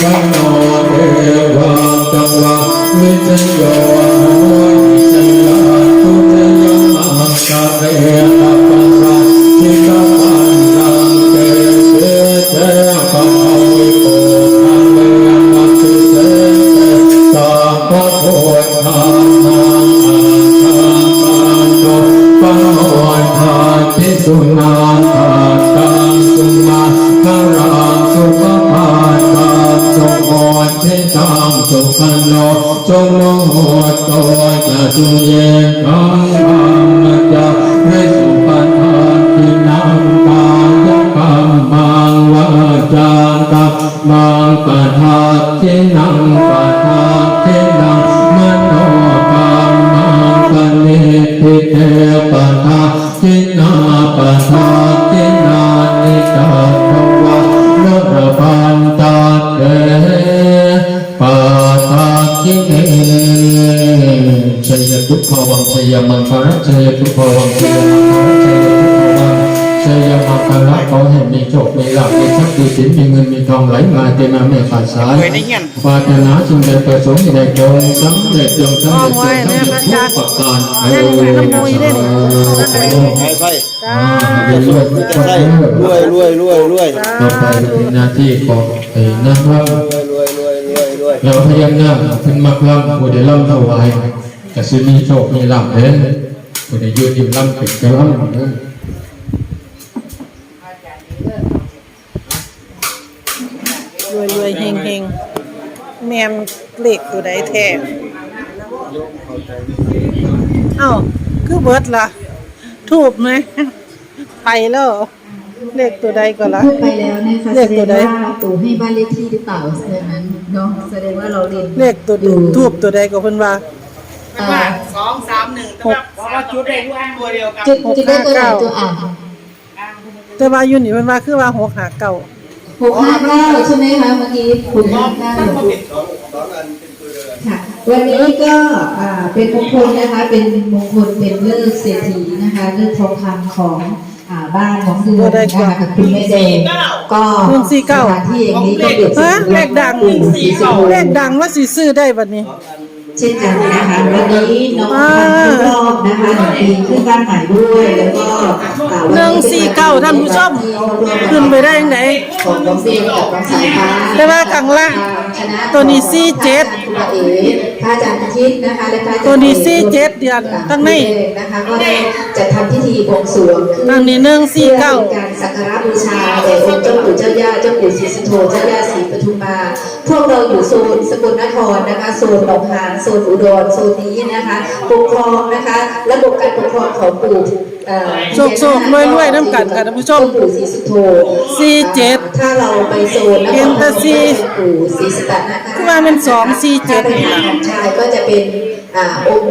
สังโทาทินังปะทาทินังมโนกัมมังปณิทิเตปะทาทินาปะทาทินานิจาภวะโนรพันตาเตปะทาทิเนชัยทุกขวังชยมังคาระชัยทุกข มีโชค มีลาภมีทรัพย์มีสินมีเงินมีทองไหลมาเทมาไม่ขาดสายปรารถนาสิ่งใดประสงค์ใดจงสำเร็จจงสำเร็จจงสำเร็จทุกประการเออใช่ใช่จ้าเรียนรวยทุกคนใช่เด้อรวยรวยรวยรวยต่อไปเป็นหน้าที่ของไอ้นะครับรวยรวยรวยรวยเราพยายามขึ้นมาครั้งผู้ได้ล่ำถวายแต่สิมีโชคมีลาภเด้อผู้ได้ยืนยิ้มล่ำเป็นกระล่ำเด้อ ร วยรวยเฮงเฮงแมนเหล็กตัวใดแท้เอ้าคือเบิดล่ะทูบไหมไปแล้วเหรอเลขตัวใดก็ละพูดไปแล้วนะคะเลแสขดตัวงใดว่าปู่ให้บ้านเลขที่หรือเปล่าแสดงนั้นเนาะแสดงว่าเราเรียนเลขตัวอยู่ทูบตัวใดก็เพิ่นว่าเอ่อสองสามหนึ่งแต่ว่าเพราะว่าจุดได้ด้วยตัวเดียวกันจุดจุดได้ตัวไหนหกห้าเก้าตัวอ่างแต่ว่าอยู่นี่เพิ่นว่าคือว่าหกหาเก่า หกห้าเก้าใช่ไหมคะเมื่อกี้หกห้าเก้าค่ะ วันนี้ก็อ่าเป็นมงคลนะคะ เป็นมงคลเป็นเลิกษ์เศรษฐีนะคะเลิกษ์ทองคำของอ่าบ้านของเดือนนะคะกับคุณแม่แดงก็สถานที่อย่างนี้ก็เปรียบเสฮะมือนเลขดังปู่ศรีสุโธเลขดังว่าสิซื้อได้บัดนี้ เช่นกันนะคะวันนี้น้องพันธุ์ครบรอบนะคะหนึ่งปีขึ้นบ้านใหม่ด้วยแล้วก็อ่าวั หนึ่งสี่เก้าท่านผู้ชมขึ้นไปได้ยังไงของน้องเบลกับน้องสายฟ้าแต่ว่าข้างล่างคณะตัวนี้สี่เจ็ดพระเอ๋พระอาจารย์อาทิตย์นะคะและพระอาจารย์ตัวนี้สี่เจ็ดเดือนตั้งในนะคะก็ได้จัดทำพิธีบวงสรวงขึ้นตั้งนี้หนึ่งสี่เก้าพื่อเป็นการสักการะบูชาแด่องค์เจ้าปู่เจ้าย่าเจ้าปู่ศรีสุโธเจ้าย่าศรีปทุมมาพวกเราอยู่โซนสกลนครนะคะโซนหนองหานโซนอุดรโซนนี้นะคะปกครองนะคะ ระบบการปกครองของปู่ เอ่อโศกๆรวยๆน้ำกันค่ะท่านผู้ชมเจ้าปู่ศรีสุโธสี่เจ็ดถ้าเราไปโซนนครเห็นแต่สี่ปู่ศรีสุตนะคะคือว่ามันสองสี่เจ็ดถ้าเป็นทางของชายก็จะเป็น อ่าองค์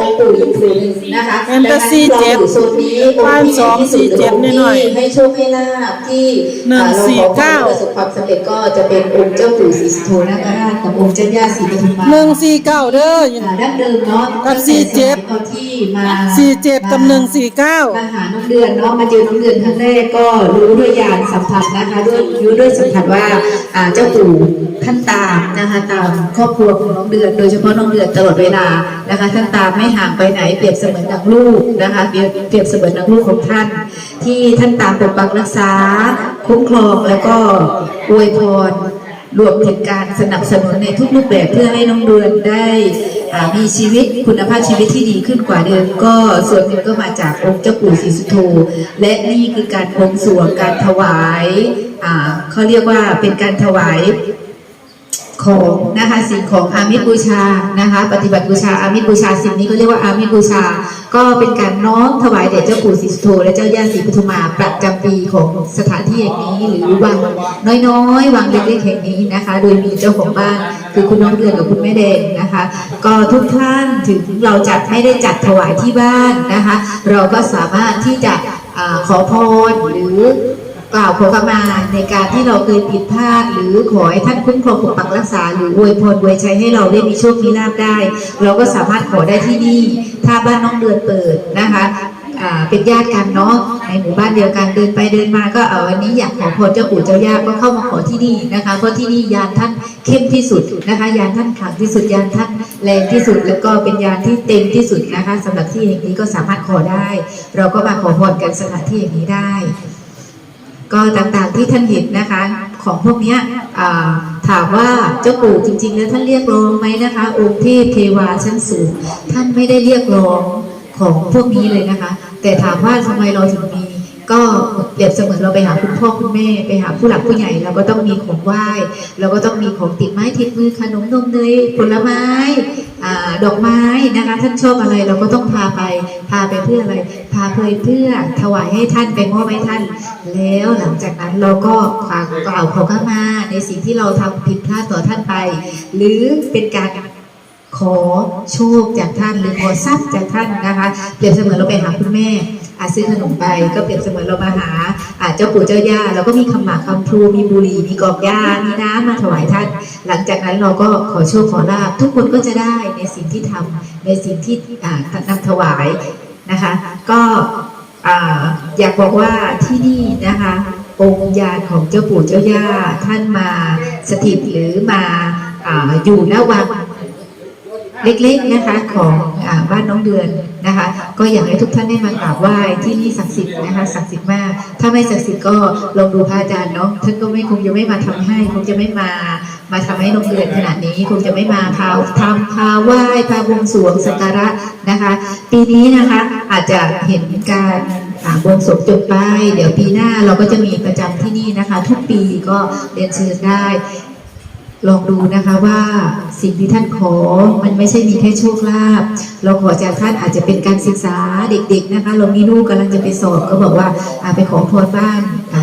องค์ปู่อีกผืนหนึ่งนะคะเห็นแต่สี่เจ็ดดังนั้นเราอยู่โซนนี้องค์บ้านที่สองที่สุดสี่เจ็ดองค์ที่หน่อยให้โชคให้ลาภที่หนึ่งอ่รสี่ขอเก้า ประสบความสำเร็จก็จะเป็นองค์เจ้าปู่ศรีสุโธนาคราชกับองค์เจ้าย่าศรีปทุมมาหนึ่งสี่เก้าเด้อ อ่าดั้งเดิมเนาะกับสี่เจ็ดตอนที่มา สี่เจ็ดกับหนึ่งสี่เก้า มาหาน้องเดือนเนาะมาเจอน้องเดือนครั้งแรกก็รู้ด้วยญาณสัมผัสนะคะด้วยรู้ด้วยสัมผัสว่าอ่าเจ้าปู่ท่านตามนะคะตามครอบครัวของน้องเดือน โดยเฉพาะน้องเดือนตลอดเวลานะคะท่านตาไม่ห่างไปไหนเปรียบเสมือนดังลูกนะคะเปรียบเปรียบเสมือนดังลูกของท่าน ที่ท่านตามปกปักรักษา คุ้มครองแล้วก็อวยพรรวมถึงการสนับสนุนในทุกรูปแบบเพื่อให้น้องเดือนได้มีชีวิตคุณภาพชีวิตที่ดีขึ้นกว่าเดิมก็ส่วนหนึ่งก็มาจากองค์เจ้าปู่ศรีสุโธและนี่คือการบวงสรวงการถวายอ่าเขาเรียกว่าเป็นการถวาย ของนะคะสิ่งของอามิบูชานะคะปฏิบัติบูชาอามิบูชาสิ่งนี้ก็เรียกว่าอามิบูชา ก็เป็นการน้อมถวายแด่เจ้าปู่ศรีสุโธและเจ้าย่าศรีปทุมาประจำปีของสถานที่แห่งนี้หรือวังน้อยๆวังเล็กๆแห่งนี้นะคะ โดยมีเจ้าของบ้านคือคุณน้องเดือนกับคุณแม่แดงนะคะ ก็ทุกท่านถึงเราจัดให้ได้จัดถวายที่บ้านนะคะ เราก็สามารถที่จะอขอพรหรือ กล่าวขอขมาในการที่เราเคยผิดพลาดหรือขอให้ท่านคุ้มครองปกปักรักษา หรืออวยพรอวยชัยให้เราได้มีโชคมีลาภได้ เราก็สามารถขอได้ที่นี่ ถ้าบ้านน้องเดือนเปิดนะคะเป็นญาติกันเนาะในหมู่บ้านเดียวกันเดินไปเดินมาก็เอาวันนี้อยากขอพรเจ้าปู่เจ้าย่าก็เข้ามาขอที่นี่นะคะเพราะที่นี่ยานท่านเข้มที่สุดนะคะยานท่านขลังที่สุดยานท่านแรงที่สุดแล้วก็เป็นยานที่เต็มที่สุดนะคะสำหรับที่แห่งนี้ก็สามารถขอได้ เราก็มาขอพรกันสถานที่แห่งนี้ได้ ก็ต่างๆที่ท่านเห็นนะคะ ของพวกนี้ถามว่าเจ้าปู่จริงๆแล้วท่านเรียกร้องไหมนะคะ องค์เทพเทวาชั้นสูงท่านไม่ได้เรียกร้องของพวกนี้เลยนะคะ แต่ถามว่าทำไมเราถึงมี ก็เปรียบเสมือนเราไปหาคุณพ่อคุณแม่ไปหาผู้หลักผู้ใหญ่เราก็ต้องมีของไหว้เราก็ต้องมีของติดไม้ติดมือขนมนมเนยผลไม้ดอกไม้นะคะท่านชอบอะไรเราก็ต้องพาไป พาไปเพื่ออะไร พาไปเพื่อถวายให้ท่านไปมอบให้ท่าน แล้วหลังจากนั้นเราก็ฝากกล่าวขอขมาในสิ่งที่เราทำผิดพลาดต่อท่านไป หรือเป็นการ ขอโชคจากท่านหรือขอทรัพย์จากท่านนะคะ เปรียบเสมือนเราไปหาคุณแม่อาซื้อขนมไปก็เปรียบเสมือนเรามาหาอาเจ้าปู่เจ้าย่าเราก็มีคำหมากคำพลูมีบุหรี่มีกอกยามีน้ำมาถวายท่าน หลังจากนั้นเราก็ขอโชคขอลาบทุกคนก็จะได้ในสิ่งที่ทำในสิ่งที่อ่านำถวายนะคะ ก็อ่าอยากบอกว่าที่นี่นะคะองค์ญาณของเจ้าปู่เจ้าย่าท่านมาสถิตหรือมาอาอยู่ณวัง เล็กๆนะคะของอบ้านน้องเดือนนะคะ ก็อยากให้ทุกท่านได้มากราบไหว้ที่นี่ศักดิ์สิทธิ์นะคะศักดิ์สิทธิ์มาก ถ้าไม่ศักดิ์สิทธิ์ก็ลองดูพระอาจารย์เนาะท่านก็ไม่คงจะไม่มาทำให้ คงจะไม่มามาทำให้น้องเดือนขนาดนี้ คงจะไม่มาพาทำพาไหว้พาบวงสรวงสักการะนะคะ ปีนี้นะคะอาจจะเห็นการบวงสรวงจบไป เดี๋ยวปีหน้าเราก็จะมีประจำที่นี่นะคะ ทุกปีก็เรียนเชิญได้ ลองดูนะคะว่าสิ่งที่ท่านขอมันไม่ใช่มีแค่โชคลาภเราขอจากท่านอาจจะเป็นการศึกษาเด็กๆนะคะ เรามีลูกกำลังจะไปสอบก็บอกว่าไปขอพรบ้าน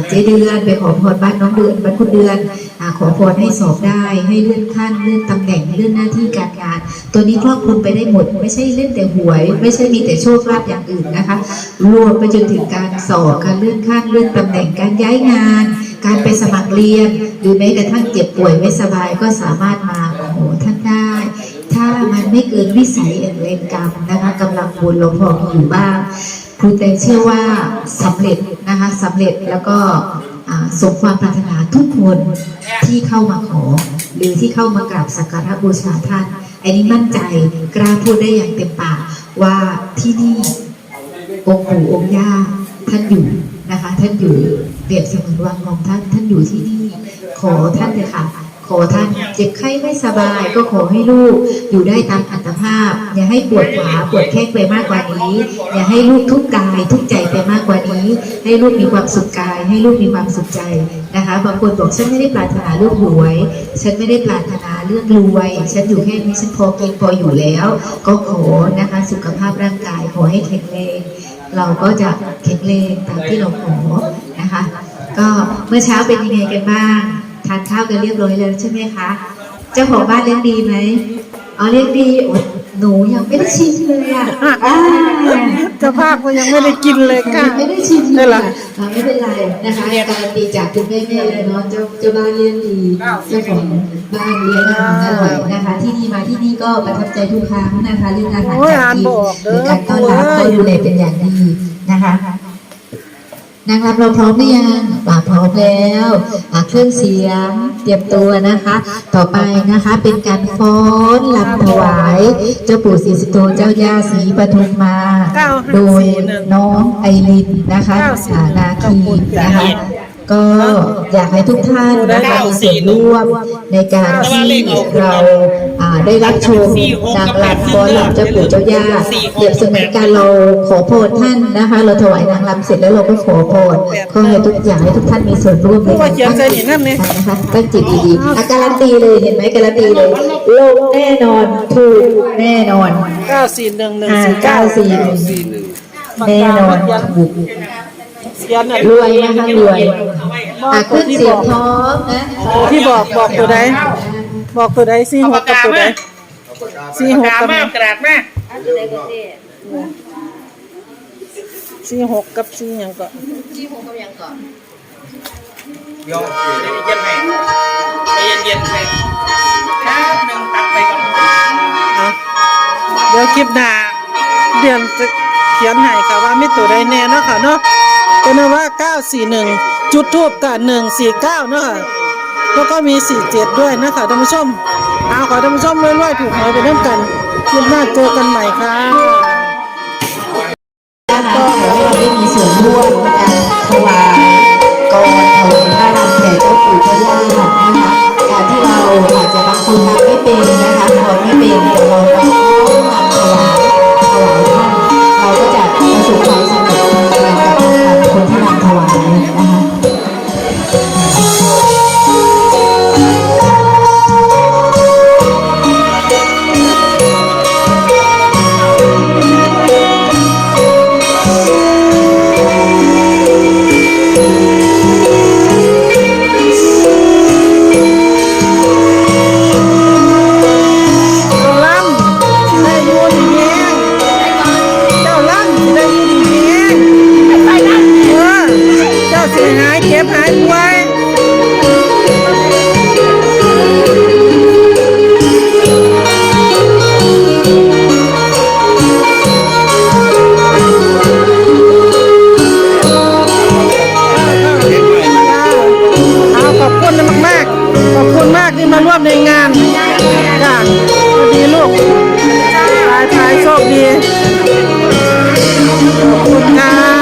เจ๊เดือนไปขอพรบ้านน้องเดือนบ้านคุณเดือนอขอพรให้สอบได้ให้เลื่อนขั้นเลื่อนตำแหน่งเลื่อนหน้าที่การงาน ตัวนี้ครอบคลุมไปได้หมด ไม่ใช่เล่นแต่หวย ไม่ใช่มีแต่โชคลาภอย่างอื่นนะคะ รวมไปจนถึงการสอบการเลื่อนขั้นเลื่อนตำแหน่งการย้ายงาน การไปสมัครเรียน หรือแม้กระทั่งเจ็บป่วยไม่สบายก็สามารถมาขอท่านได้ ถ้ามันไม่เกินวิสัยแห่งเวรกรรมนะคะกำลังบุญเราพออยู่บ้างครูเตงเชื่อว่าสำเร็จนะคะสำเร็จแล้วก็อ่าสมความปรารถนาทุกคนที่เข้ามาขอ หรือที่เข้ามากราบสักการะบูชาท่านอันนี้มั่นใจกล้าพูดได้อย่างเต็มปากว่าที่นี่องค์ปู่องค์ย่าท่านอยู่นะคะท่านอยู่ รียบเสมือนวังของท่านท่านอยู่ที่นี่ ขอท่านเลยค่ะ ขอท่านเจ็บไข้ไม่สบาย ก็ขอให้ลูกอยู่ได้ตามอัตภาพ อย่าให้ปวดขาปวดแข้งไปมากกว่านี้ อย่าให้ลูกทุกกายทุกใจไปมากกว่านี้ ให้ลูกมีความสุขกาย ให้ลูกมีความสุขใจนะคะบางคนบอกฉันไม่ได้ปรารถนาเรื่องหวย ฉันไม่ได้ปรารถนาเรื่องรวย ฉันอยู่แค่นี้ฉันพอกินพออยู่แล้ว ก็ขอนะคะสุขภาพร่างกายขอให้แข็งแรงเราก็จะแข็งแรงตามที่เราขอนะคะ ก็เมื่อเช้าเป็นยังไงกันบ้างทานข้าวกันเรียบร้อยแล้วใช่ไหมคะ เจ้าของบ้านเลี้ยงดีไหมอ๋อเลี้ยงดีโอ้หนูยังไม่ได้ชิมเลยอะอ่าเจ้าภาพก็ยังไม่ได้กินเลยค่ะไม่ได้ชิมได้เลเหรยออ่าไม่เป็นไรนะคะการันตีจากคุณแม่ๆเลยเนาะเจ้าเจ้าบ้านเลี้ยงดีเจ้าของบ้านเลี้ยงอาหารอร่อยนะคะ ที่นี่มาที่นี่ก็ประทับใจทุกครั้งนะคะเรื่องอาหารโอ้ยการอ่านกินบอกเด้หรืออการต้อนรับโอ้ก็ยดูแลเป็นอย่างดีนะคะ นางรำเราพร้อมหรือยังป่าพร้อมแล้วอะเครื่องเสียงเตรียมตัวนะคะ ต่อไปนะคะเป็นการฟ้อนลำถวาย เจ้าปู่ศรีสุโธเจ้าย่าศรีปทุมมา โดยน้องไอรินนะคะอ่านาคีนะคะ ก็อยากให้ทุกท่านนะคะมีส่วนร่วมในการที่เราอ่าได้รับชมนางรำฟ้อนรำเจ้าปู่เจ้าย่าเปรียบเสมือนการเราขอพรท่านนะคะเราถวายนางรำเสร็จแล้วเราก็ขอพรขอให้ทุกอย่างให้ทุกท่านมีส่วนร่วมในการตั้งจิตนะคะตั้งจิตดีๆอาการันตีเลยเห็นไหมการันตีเลยลงแน่นอนถูกแน่นอนเก้าสี่หนึ่งหนึ่งห้าสี่เก้าเก้าสี่หนึ่งแน่นอนถูก เสียนน่ะรวยนะคะรวยอะขึ้นเสียงพร้อมนะที่บอกบอกตัวใดบอกตัวใดสี่เอาหปากกกับกาตัวใดมาสี่หกกากับมากระดาษมาสี่หกกับสี่หยังก็เดี๋ยวเย็นๆให้ใจเย็นๆให้แป๊บหนึงตัดไปก่อนเอาเดี๋ยวคลิปหน้าเดือนจะ เขียนให้ค่ะว่ามีตัวใดแน่เนาะค่ะเนาะเป็นว่า 941 จุดทูบกับ149 เนาะค่ะแล้วก็มี 47 ด้วยนะคะท่านผู้ชมเอาขอท่านผู้ชมรวยๆถูกหวยไปด้วยกันคลิปหน้าเจอกันใหม่ค่ะ คุณค่ะ